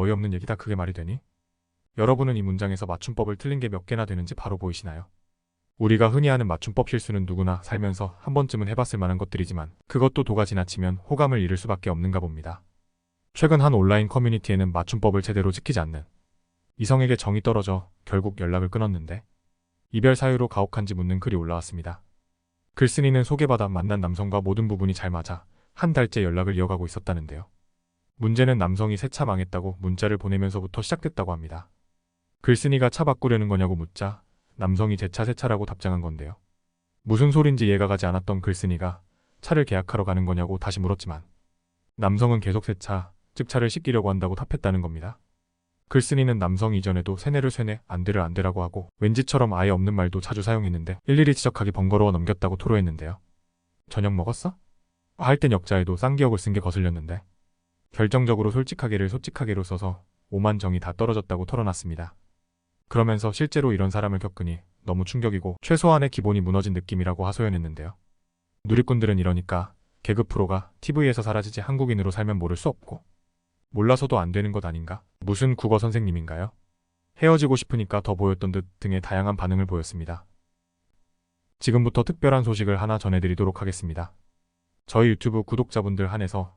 어이없는 얘기다 그게 말이 되니? 여러분은 이 문장에서 맞춤법을 틀린 게 몇 개나 되는지 바로 보이시나요? 우리가 흔히 하는 맞춤법 실수는 누구나 살면서 한 번쯤은 해봤을 만한 것들이지만 그것도 도가 지나치면 호감을 잃을 수밖에 없는가 봅니다. 최근 한 온라인 커뮤니티에는 맞춤법을 제대로 지키지 않는 이성에게 정이 떨어져 결국 연락을 끊었는데 이별 사유로 가혹한지 묻는 글이 올라왔습니다. 글쓴이는 소개받아 만난 남성과 모든 부분이 잘 맞아 한 달째 연락을 이어가고 있었다는데요. 문제는 남성이 새 차 망했다고 문자를 보내면서부터 시작됐다고 합니다. 글쓴이가 차 바꾸려는 거냐고 묻자 남성이 제 차 새 차라고 답장한 건데요. 무슨 소린지 이해가 가지 않았던 글쓴이가 차를 계약하러 가는 거냐고 다시 물었지만 남성은 계속 새 차, 즉 차를 씻기려고 한다고 답했다는 겁니다. 글쓴이는 남성 이전에도 세뇌를 세뇌, 안돼를 안돼라고 하고 왠지처럼 아예 없는 말도 자주 사용했는데 일일이 지적하기 번거로워 넘겼다고 토로했는데요. 저녁 먹었어? 할 땐 역자에도 쌍기역을 쓴 게 거슬렸는데 결정적으로 솔직하게를 솔직하게로 써서 오만 정이 다 떨어졌다고 털어놨습니다. 그러면서 실제로 이런 사람을 겪으니 너무 충격이고 최소한의 기본이 무너진 느낌이라고 하소연했는데요. 누리꾼들은 이러니까 개그 프로가 TV에서 사라지지 한국인으로 살면 모를 수 없고 몰라서도 안 되는 것 아닌가? 무슨 국어 선생님인가요? 헤어지고 싶으니까 더 보였던 듯 등의 다양한 반응을 보였습니다. 지금부터 특별한 소식을 하나 전해드리도록 하겠습니다. 저희 유튜브 구독자분들 한해서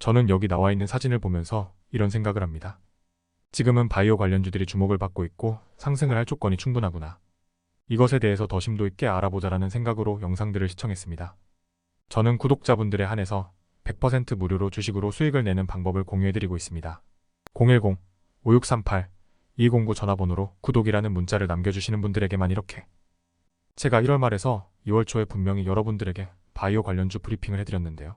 저는 여기 나와 있는 사진을 보면서 이런 생각을 합니다. 지금은 바이오 관련주들이 주목을 받고 있고 상승을 할 조건이 충분하구나. 이것에 대해서 더 심도 있게 알아보자라는 생각으로 영상들을 시청했습니다. 저는 구독자분들에 한해서 100% 무료로 주식으로 수익을 내는 방법을 공유해드리고 있습니다. 010-5638-2209 전화번호로 구독이라는 문자를 남겨주시는 분들에게만 이렇게 제가 1월 말에서 2월 초에 분명히 여러분들에게 바이오 관련주 브리핑을 해드렸는데요.